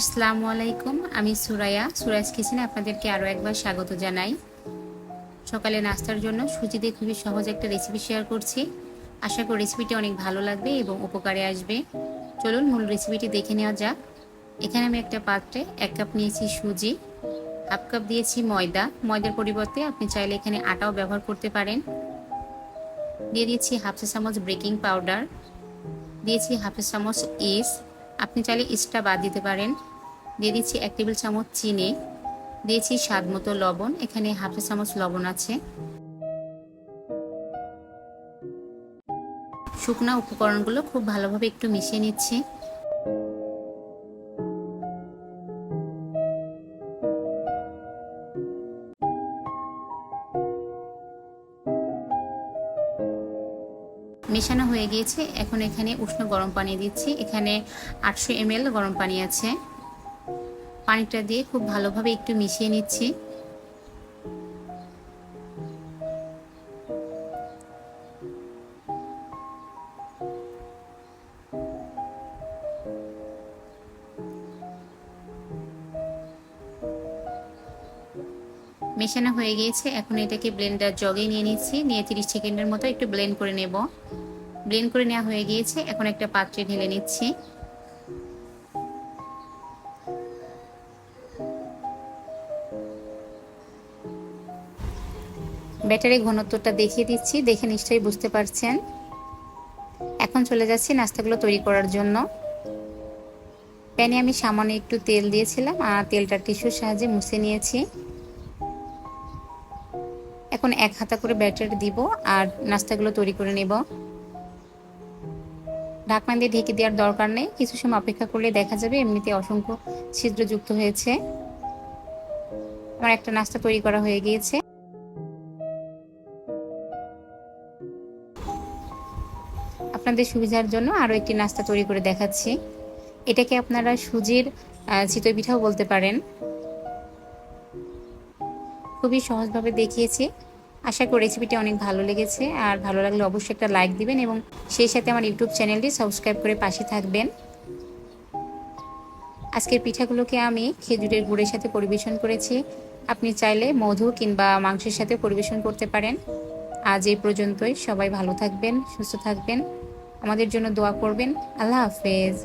আসসালামু আলাইকুম, আমি সুরাইয়া। সুরাজ কিচেনে আপনাদেরকে আরও একবার স্বাগত জানাই। সকালে নাস্তার জন্য সুজি দিয়ে খুবই সহজ একটা রেসিপি শেয়ার করছি। আশা করি রেসিপিটি অনেক ভালো লাগবে এবং উপকারে আসবে। চলুন মূল রেসিপিটি দেখে নেওয়া যাক। এখানে আমি একটা পাত্রে এক কাপ নিয়েছি সুজি হাফ কাপ দিয়েছি ময়দা। ময়দার পরিবর্তে আপনি চাইলে এখানে আটাও ব্যবহার করতে পারেন। দিয়ে দিয়েছি হাফ চা চামচ বেকিং পাউডার দিয়েছি হাফ চা চামচ ইস আপনি চাইলে ইস্টটা বাদ দিতে পারেন। দিয়ে দিচ্ছি এক টেবিল চামচ চিনি। দিয়েছি স্বাদ মতো লবণ। এখানে হাফ চামচ লবণ আছে। শুকনা উপকরণগুলো খুব ভালোভাবে একটু মিশিয়ে নিচ্ছি। মেশানো হয়ে গিয়েছে। এখন এখানে উষ্ণ গরম পানি দিচ্ছি। এখানে আটশো এমএল গরম পানি আছে। পানিটা দিয়ে খুব ভালোভাবে একটু মিশিয়ে নিচ্ছি। মেশানো হয়ে গিয়েছে। এখন এটাকে ব্লেন্ডার জগে নিয়ে নিচ্ছি। নিয়ে তিরিশ সেকেন্ডের মতো একটু ব্লেন্ড করে নেব। ব্লেন্ড করে নেওয়া হয়ে গিয়েছে। এখন একটা পাত্রে ঢেলে নিচ্ছি। ব্যাটারি ঘনত্বটা দেখিয়ে দিচ্ছি। দেখে নিশ্চয়ই বুঝতে পারছেন। এখন চলে যাচ্ছি নাস্তাগুলো তৈরি করার জন্য। প্যানে আমি সামান্য একটু তেল দিয়েছিলাম আর তেলটা টিস্যুর সাহায্যে মুছে নিয়েছি। এখন এক হাতা করে ব্যাটার দিব আর নাস্তাগুলো তৈরি করে নেব। ঢাকনা দিয়ে ঢেকে দেওয়ার দরকার নেই। কিছু সময় অপেক্ষা করলে দেখা যাবে এমনিতে অসংখ্য ছিদ্রযুক্ত হয়েছে। আমার একটা নাস্তা তৈরি করা হয়ে গিয়েছে। আপনাদের সুবিধার জন্য আরও একটি নাস্তা তৈরি করে দেখাচ্ছি। এটাকে আপনারা সুজির চিতই পিঠাও বলতে পারেন। খুবই সহজভাবে দেখিয়েছি। আশা করি রেসিপিটি অনেক ভালো লেগেছে। আর ভালো লাগলে অবশ্যই একটা লাইক দিবেন এবং সেই সাথে আমার ইউটিউব চ্যানেলটি সাবস্ক্রাইব করে পাশে থাকবেন। আজকের পিঠাগুলোকে আমি খেজুরের গুড়ের সাথে পরিবেশন করেছি। আপনি চাইলে মধু কিংবা মাংসের সাথে পরিবেশন করতে পারেন। আজ এই পর্যন্তই। সবাই ভালো থাকবেন, সুস্থ থাকবেন। আমাদের জন্য দোয়া করবেন। আল্লাহ হাফেজ।